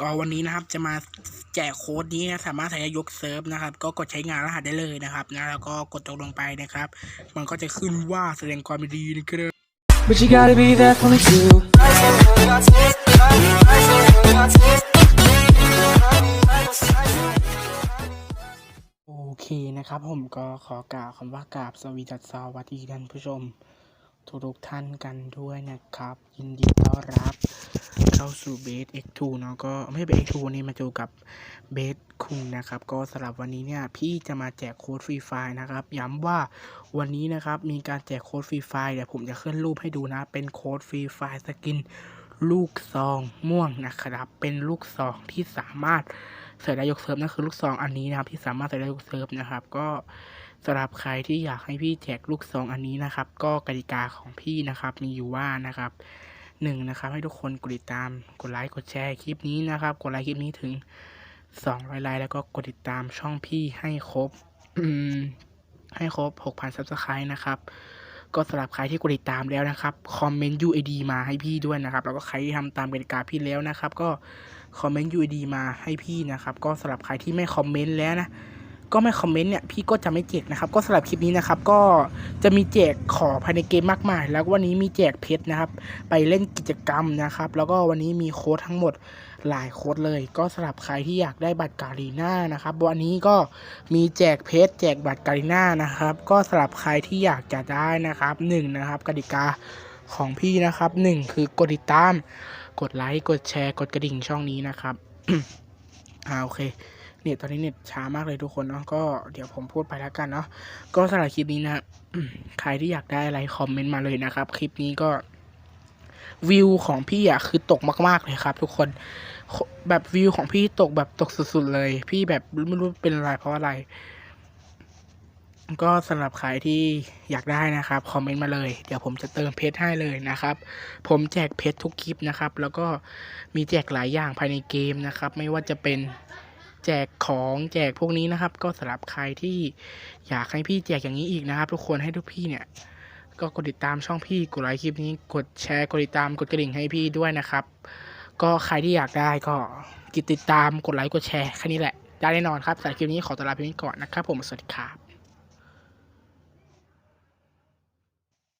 ก็วันนี้นะครับจะมาแจกโค้ดนี้นะสามารถใช้ยกเซิร์ฟนะครับ ก็กดใช้งานรหัสได้เลยนะครับนะแล้วก็กดตกลงไปนะครับ มันก็จะขึ้นว่าแสดงความยินดีนะครับ But you gotta be there for me too. โอเคนะครับผมก็ขอกล่าวคำว่ากราบสวีดัสสวัสดีท่านผู้ชมทุกๆท่านกันด้วยนะครับ ยินดีต้อนรับ เข้าสู่เบส X2 เนาะก็ไม่ใช่เบส X2 วันนี้มาเจอกับเบสคุงนะครับ ก็สำหรับวันนี้เนี่ยพี่จะมาแจกโค้ดฟรีไฟล์นะครับ ย้ำว่าวันนี้นะครับมีการแจกโค้ดฟรีไฟล์เดี๋ยวผมจะขึ้นรูปให้ดูนะ เป็นโค้ดฟรีไฟล์สกินลูกซองม่วงนะครับ เป็นลูกซองที่สามารถใส่ได้ยกเซิร์ฟนั่นคือลูกซองอันนี้นะครับ ที่สามารถใส่ได้ยกเซิร์ฟนะครับ ก็สำหรับใครที่อยากให้พี่แจกลูกซองอันนี้นะครับ ก็กติกาของพี่นะครับมีอยู่ว่านะครับ หนึ่งนะครับให้ทุกคนกดติดตามกดไลค์กดแชร์คลิปนี้นะครับ กดไลค์คลิปนี้ถึง200ไลค์แล้วก็กดติดตามช่องพี่ให้ครบให้ครบ6,000 subscribe นะครับ ก็สำหรับใครที่กดติดตามแล้วนะครับคอมเมนต์ UID มาให้พี่ด้วยนะครับ แล้วก็ใครที่ทำตามกติกาพี่แล้วนะครับ ก็คอมเมนต์ UID มาให้พี่นะครับ ก็สำหรับใครที่ไม่คอมเมนต์แล้วนะ ก็ไม่คอมเมนต์เนี่ยพี่ก็จะไม่แจกนะครับก็สำหรับคลิปนี้นะครับก็จะมีแจกของภายในเกมมากมาย แล้ววันนี้มีแจกเพชรนะครับ ไปเล่นกิจกรรมนะครับ แล้วก็วันนี้มีโค้ดทั้งหมดหลายโค้ดเลย ก็สำหรับใครที่อยากได้บัตรการีน่านะครับวันนี้ก็มีแจกเพชรแจกบัตรการีน่านะครับ ก็สำหรับใครที่อยากจะได้นะครับหนึ่งนะครับกติกาของพี่นะครับหนึ่งคือกดติดตาม กดไลค์กดแชร์ กดกระดิ่งช่องนี้นะครับอ่าโอเค เน็ตตอนนี้เน็ตช้ามากเลยทุกคนเนาะก็เดี๋ยวผมพูดไปแล้วกันเนาะก็สำหรับคลิปนี้นะใครที่อยากได้อะไรคอมเมนต์มาเลยนะครับ คลิปนี้ก็วิวของพี่อะคือตกมากๆเลยครับ ทุกคนแบบวิวของพี่ตกแบบตกสุดๆเลย พี่แบบไม่รู้เป็นอะไรเพราะอะไร ก็สำหรับใครที่อยากได้นะครับคอมเมนต์มาเลย เดี๋ยวผมจะเติมเพชรให้เลยนะครับ ผมแจกเพชรทุกคลิปนะครับ แล้วก็มีแจกหลายอย่างภายในเกมนะครับ ไม่ว่าจะเป็น แจกของแจกพวกนี้นะครับ ก็สำหรับใครที่อยากให้พี่แจกอย่างนี้อีกนะครับ ทุกคนให้ทุกพี่เนี่ย ก็กดติดตามช่องพี่กดไลค์คลิปนี้ กดแชร์กดติดตามกดกระดิ่งให้พี่ด้วยนะครับ ก็ใครที่อยากได้ก็กดติดตามกดไลค์กดแชร์แค่นี้แหละได้แน่นอนครับสำหรับคลิปนี้ขอตัวลาไปก่อนนะครับ ผมสวัสดีครับ